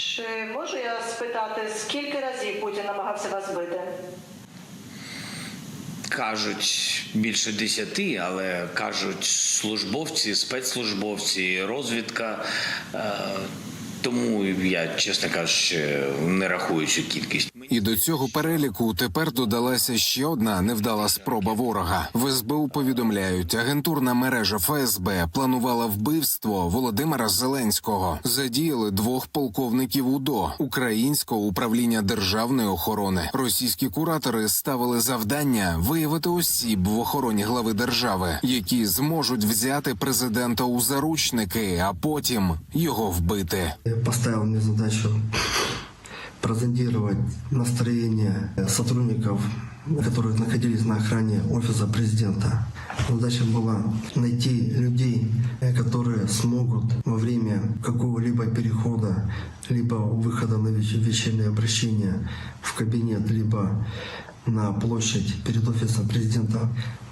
Чи можу я спитати, скільки разів Путін намагався вас бити? Кажуть більше десяти, але кажуть службовці, спецслужбовці, розвідка. Е, Тому я, чесно кажучи, не рахую цю кількість. І до цього переліку тепер додалася ще одна невдала спроба ворога. В СБУ повідомляють, агентурна мережа ФСБ планувала вбивство Володимира Зеленського. Задіяли двох полковників УДО Українського управління державної охорони. Російські куратори ставили завдання виявити осіб в охороні глави держави, які зможуть взяти президента у заручники, а потім його вбити. поставил мне задачу прозондировать настроение сотрудников, которые находились на охране офиса президента. Задача была найти людей, которые смогут во время какого-либо перехода, либо выхода на веч- вечернее обращение в кабинет, либо на площадь перед офисом президента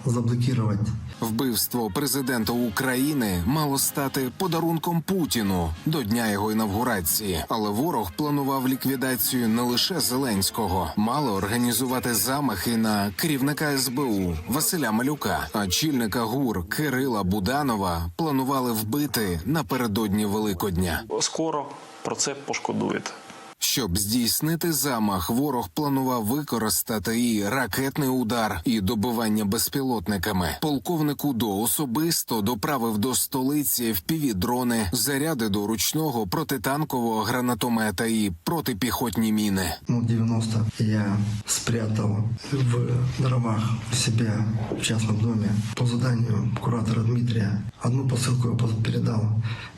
заблокировать Вбивство президента України мало стати подарунком Путіну до дня його інавгурації, але ворог планував ліквідацію не лише Зеленського, мало організувати замахи на керівника СБУ Василя Малюка, а чільника ГУР Кирила Буданова планували вбити напередодні Великодня. скоро про це пошкодуєте. Щоб здійснити замах, ворог планував використати і ракетний удар, і добивання безпілотниками. Полковник УДО особисто доправив до столиці впівдрони, заряди до ручного протитанкового гранатомета і протипіхотні міни. Ну, 90 я спрятал в дровах у себя в частном доме по заданию куратора Дмитрия. Одну посылку я передал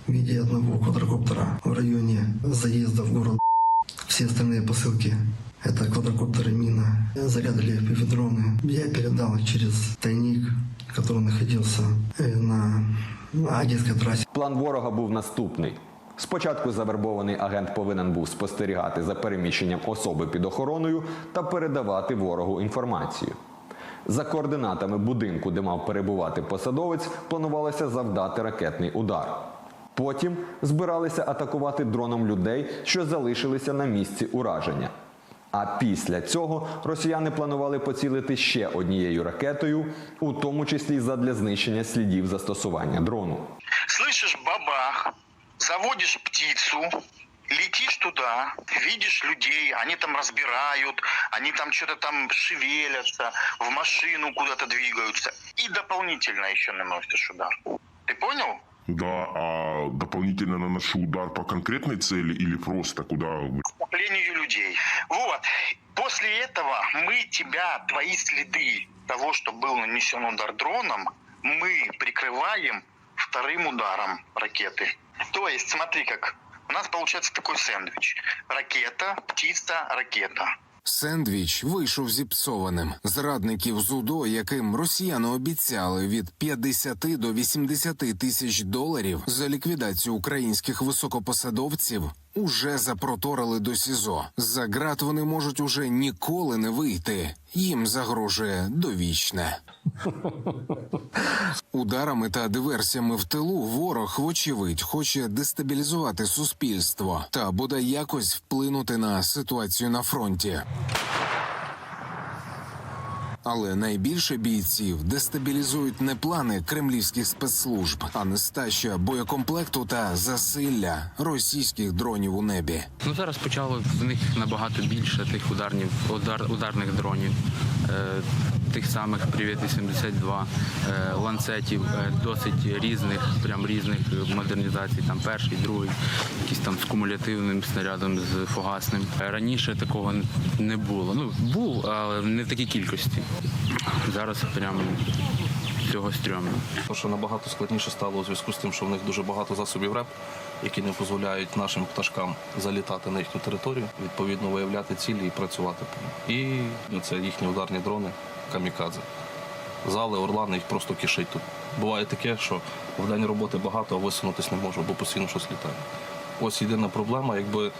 в виде одного квадрокоптера в районе заезда в город. Все остальные посылки это квадрокоптеры мина, заряды для FPV-дроны. Я передал через тайник, который находился э, на Одесской трассе. План ворога був наступний. Спочатку завербований агент повинен був спостерігати за переміщенням особи під охороною та передавати ворогу інформацію. За координатами будинку, де мав перебувати посадовець, планувалося завдати ракетний удар. Потім збиралися атакувати дроном людей, що залишилися на місці ураження. А після цього росіяни планували поцілити ще однією ракетою, у тому числі задля знищення слідів застосування дрону. Слышишь бабах, заводишь птицу, летишь туда, видишь людей, они там разбирают, они там что-то там шевелятся, в машину куда-то двигаются. И дополнительно еще наносишь удар. Ты понял? Да, а дополнительно наношу удар по конкретной цели или просто куда? Скоплению людей. Вот. После этого мы тебя, твои следы того, что был нанесен удар дроном, мы прикрываем вторым ударом ракеты. То есть, смотри как. У нас получается такой сэндвич. Ракета, птица, ракета. Сендвіч вийшов зіпсованим. Зрадників з УДО, яким росіяни обіцяли від 50 до 80 тисяч доларів за ліквідацію українських високопосадовців, уже запроторили до СІЗО. За ґрат вони можуть уже ніколи не вийти. Їм загрожує довічне. Ударами та диверсіями в тилу ворог, вочевидь, хоче дестабілізувати суспільство та бодай якось вплинути на ситуацію на фронті. Але найбільше бійців дестабілізують не плани кремлівських спецслужб, а нестача боєкомплекту та засилля російських дронів у небі. Ну зараз почало в них набагато більше тих ударнів, удар, ударних дронів, тих самих Привіт 82 е, ланцетів, е, досить різних, прям різних модернізацій. Там перший, другий, якісь там з кумулятивним снарядом, з фугасним. Е, Раніше такого не було. Ну був, але не в такій кількості. Зараз прям цього стрьомно. Тому що набагато складніше стало у зв'язку з тим, що в них дуже багато засобів РЕП, які не дозволяють нашим пташкам залітати на їхню територію, відповідно виявляти цілі і працювати по ним. І ну, це їхні ударні дрони камікадзе. Зали, орлани їх просто кишить тут. Буває таке, що в день роботи багато, а висунутись не можу, бо постійно щось літає. Ось єдина проблема, якби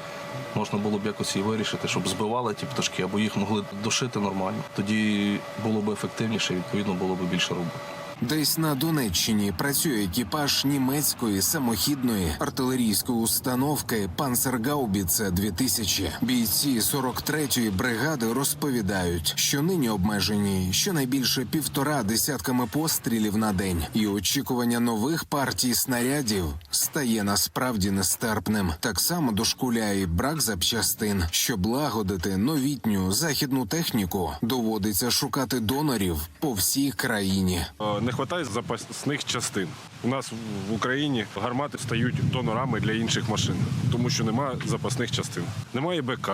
можна було б якось її вирішити, щоб збивали ті пташки, або їх могли душити нормально. Тоді було б ефективніше, відповідно було б більше роботи. Десь на Донеччині працює екіпаж німецької самохідної артилерійської установки Панцергаубіце 2000 Бійці 43-ї бригади розповідають, що нині обмежені щонайбільше півтора десятками пострілів на день, і очікування нових партій снарядів стає насправді нестерпним. Так само дошкуляє брак запчастин, щоб лагодити новітню західну техніку, доводиться шукати донорів по всій країні. Не вистачає запасних частин. У нас в Україні гармати стають донорами для інших машин, тому що немає запасних частин. Немає БК.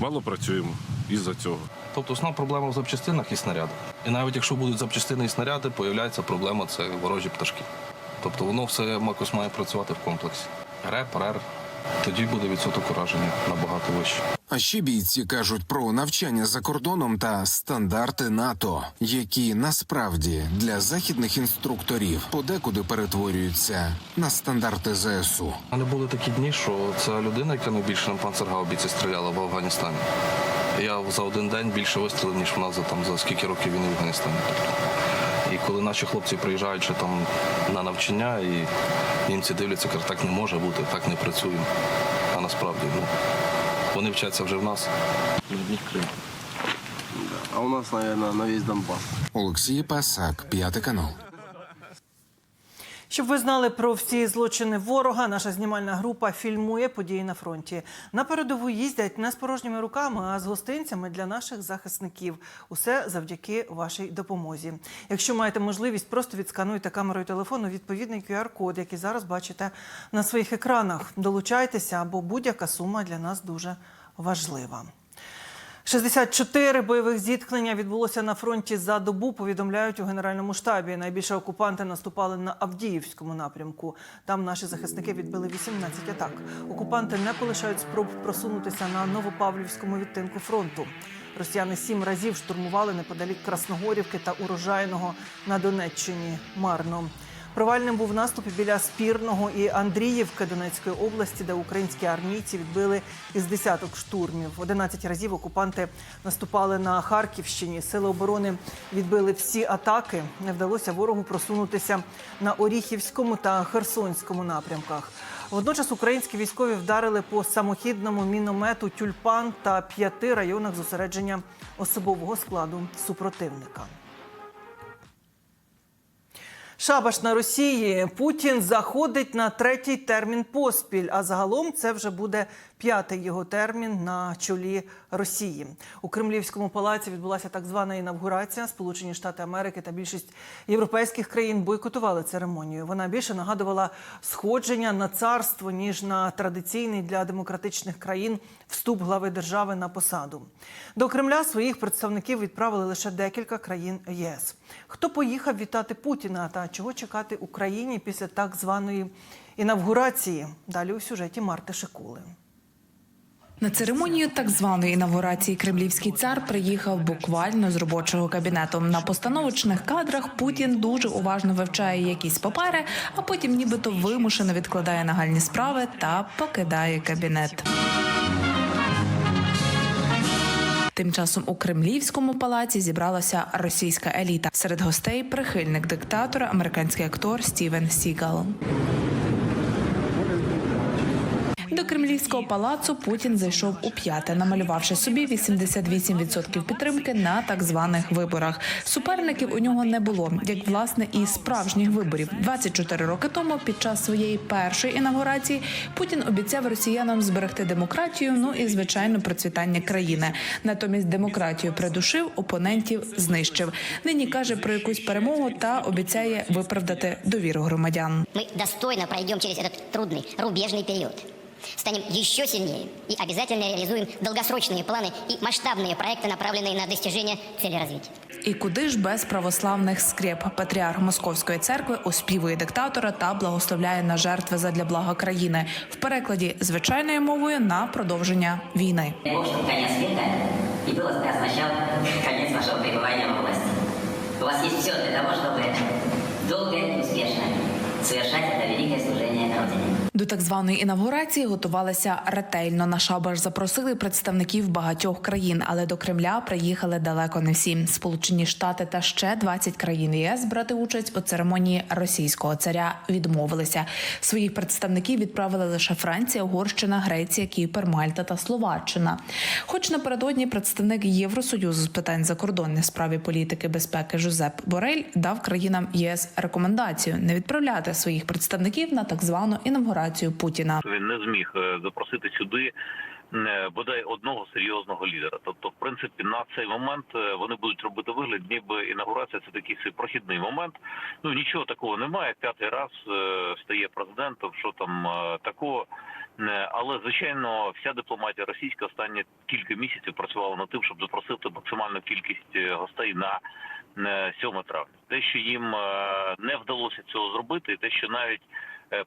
Мало працюємо із-за цього. Тобто основна проблема в запчастинах і снарядах. І навіть якщо будуть запчастини і снаряди, появляється проблема це ворожі пташки. Тобто воно все якось має працювати в комплексі. РЕП, РЕР. Тоді буде відсоток ураження набагато вищий. А ще бійці кажуть про навчання за кордоном та стандарти НАТО, які насправді для західних інструкторів подекуди перетворюються на стандарти ЗСУ. У мене були такі дні, що це людина, яка найбільше на панцергаубіці стріляла в Афганістані. Я за один день більше вистрілив, ніж вона за там за скільки років війни в Афганістані. І коли наші хлопці приїжджають ще там на навчання, і німці дивляться, кажуть, так не може бути, так не працюємо. А насправді ну, вони вчаться вже в нас. А у нас, мабуть, на весь Донбас. Олексій Пасак, п'ятий канал. Щоб ви знали про всі злочини ворога, наша знімальна група фільмує події на фронті. На передову їздять не з порожніми руками, а з гостинцями для наших захисників. Усе завдяки вашій допомозі. Якщо маєте можливість, просто відскануйте камерою телефону відповідний QR-код, який зараз бачите на своїх екранах. Долучайтеся, бо будь-яка сума для нас дуже важлива. 64 бойових зіткнення відбулося на фронті за добу. Повідомляють у генеральному штабі. Найбільше окупанти наступали на Авдіївському напрямку. Там наші захисники відбили 18 атак. Окупанти не полишають спроб просунутися на Новопавлівському відтинку фронту. Росіяни сім разів штурмували неподалік Красногорівки та Урожайного на Донеччині. Марно. Провальним був наступ біля Спірного і Андріївки Донецької області, де українські армійці відбили із десяток штурмів. 11 разів окупанти наступали на Харківщині. Сили оборони відбили всі атаки. Не вдалося ворогу просунутися на Оріхівському та Херсонському напрямках. Водночас українські військові вдарили по самохідному міномету тюльпан та п'яти районах зосередження особового складу супротивника. Шабаш на Росії Путін заходить на третій термін поспіль. А загалом це вже буде п'ятий його термін на чолі Росії. У Кремлівському палаці відбулася так звана інавгурація. Сполучені Штати Америки та більшість європейських країн бойкотували церемонію. Вона більше нагадувала сходження на царство ніж на традиційний для демократичних країн вступ глави держави на посаду. До Кремля своїх представників відправили лише декілька країн ЄС. Хто поїхав вітати Путіна та чого чекати Україні після так званої інавгурації? Далі у сюжеті Марти Шикули. На церемонію так званої інавгурації кремлівський цар приїхав буквально з робочого кабінету. На постановочних кадрах Путін дуже уважно вивчає якісь папери, а потім, нібито вимушено відкладає нагальні справи та покидає кабінет. Тим часом у кремлівському палаці зібралася російська еліта. Серед гостей прихильник диктатора, американський актор Стівен Сігал До кремлівського палацу Путін зайшов у п'яте, намалювавши собі 88% підтримки на так званих виборах. Суперників у нього не було, як власне і справжніх виборів. 24 роки тому, під час своєї першої інаугурації, Путін обіцяв росіянам зберегти демократію. Ну і звичайно процвітання країни. Натомість демократію придушив, опонентів знищив. Нині каже про якусь перемогу та обіцяє виправдати довіру громадян. Мы достойно пройдем через этот трудный рубежный период. Станем еще сильнее и обязательно реализуем долгосрочные планы и масштабные проекты, направленные на достижение цели развития. І куди ж без православних скреп патріарх Московської церкви оспівує диктатора та благословляє на жертви задля блага країни в перекладі звичайною мовою на продовження війни. Бог, чтобы конец света и был означал конец вашего пребывания во власти. У вас есть все для того, чтобы долго и успешно совершать до так званої інавгурації готувалися ретельно. На шабаш запросили представників багатьох країн, але до Кремля приїхали далеко не всі. Сполучені Штати та ще 20 країн ЄС брати участь у церемонії російського царя відмовилися. Своїх представників відправили лише Франція, Угорщина, Греція, Кіпр, Мальта та Словаччина. Хоч напередодні представник Євросоюзу з питань закордонних справ і політики безпеки Жозеп Борель дав країнам ЄС рекомендацію не відправляти своїх представників на так звану інавгурацію Путіна. Він не зміг е, запросити сюди е, бодай одного серйозного лідера. Тобто, в принципі, на цей момент е, вони будуть робити вигляд, ніби інаугурація це такий собі прохідний момент. Ну нічого такого немає. П'ятий раз стає президентом. Що там такого? Але звичайно, вся дипломатія російська останні кілька місяців працювала над тим, щоб запросити максимальну кількість гостей на е, 7 травня. Те, що їм не вдалося цього зробити, і те, що навіть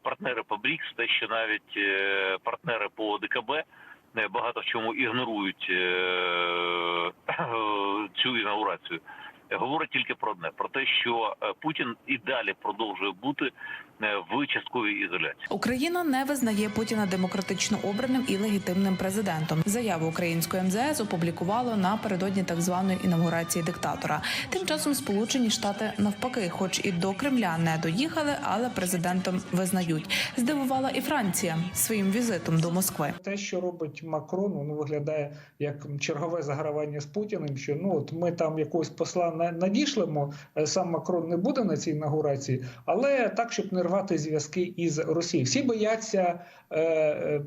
партнери по БРІКС, те, що навіть е, партнери по ДКБ е, багато в чому ігнорують е, цю інаугурацію. Говорить тільки про одне: про те, що е, Путін і далі продовжує бути е, в частковій ізоляції. Україна не визнає Путіна демократично обраним і легітимним президентом. Заяву української МЗС опублікувало напередодні так званої інаугурації диктатора. Тим часом Сполучені Штати навпаки, хоч і до Кремля не доїхали, але президентом визнають. Здивувала і Франція своїм візитом до Москви. Те, що робить Макрон, воно виглядає як чергове загравання з Путіним. Що ну от ми там якогось посла на- надішлемо. е, Сам Макрон не буде на цій інаугурації, але так, щоб не рвати зв'язки із Росією. Всі бояться. Е, е,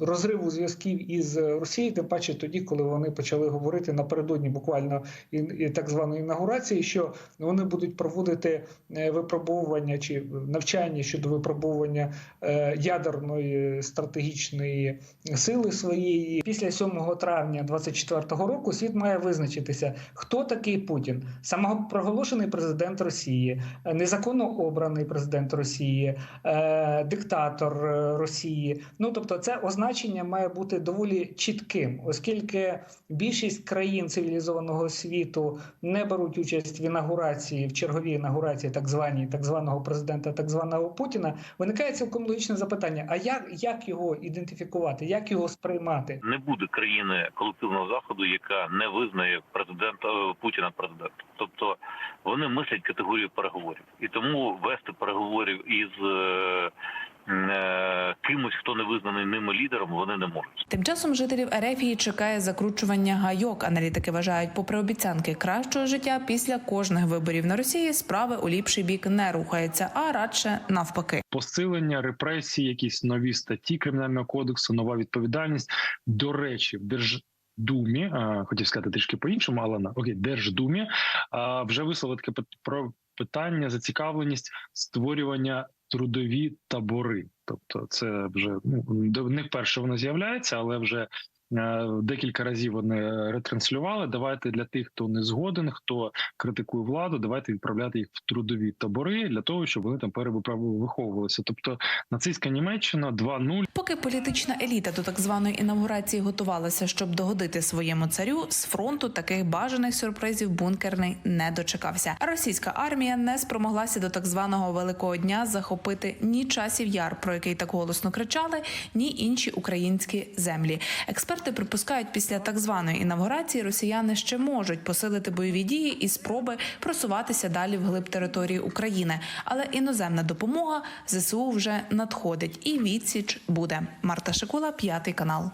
Розриву зв'язків із Росією, тим паче тоді, коли вони почали говорити напередодні буквально і, так званої інаугурації, що вони будуть проводити е, випробовування чи навчання щодо випробовування е, ядерної стратегічної сили своєї. Після 7 травня 2024 року світ має визначитися, хто такий Путін, самопроголошений президент Росії, е, незаконно обраний президент Росії, диктатор Росії. Ну тобто, це означення має бути доволі чітким, оскільки більшість країн цивілізованого світу не беруть участь в інаугурації, в черговій інаугурації, так званій так званого президента, так званого Путіна. Виникає цілком логічне запитання: а як, як його ідентифікувати, як його сприймати? Не буде країни колективного заходу, яка не визнає президента е, Путіна президентом. Тобто вони мислять категорію переговорів, і тому вести переговорів із е, кимось, хто не визнаний ними лідером, вони не можуть. Тим часом жителів Ерефії чекає закручування гайок. Аналітики вважають, попри обіцянки кращого життя після кожних виборів на Росії справи у ліпший бік не рухаються, а радше навпаки. посилення репресії, якісь нові статті кримінального кодексу, нова відповідальність. До речі, в Держдумі, а, хотів сказати трішки по-іншому, але на окей, Держдумі вже висловили таке про питання, зацікавленість створювання трудові табори. Тобто, це вже ну не вперше воно з'являється, але вже. Е, Декілька разів вони ретранслювали. Давайте для тих, хто не згоден, хто критикує владу, давайте відправляти їх в трудові табори для того, щоб вони там перевиховувалися. Тобто нацистська Німеччина 2-0. Поки політична еліта до так званої інаугурації готувалася, щоб догодити своєму царю, з фронту таких бажаних сюрпризів бункерний не дочекався. Російська армія не спромоглася до так званого великого дня захопити ні часів яр, про який так голосно кричали, ні інші українські землі. Експерти припускають, після так званої інавгурації росіяни ще можуть посилити бойові дії і спроби просуватися далі вглиб території України. Але іноземна допомога ЗСУ вже надходить, і відсіч буде. Марта Шикула, п'ятий канал.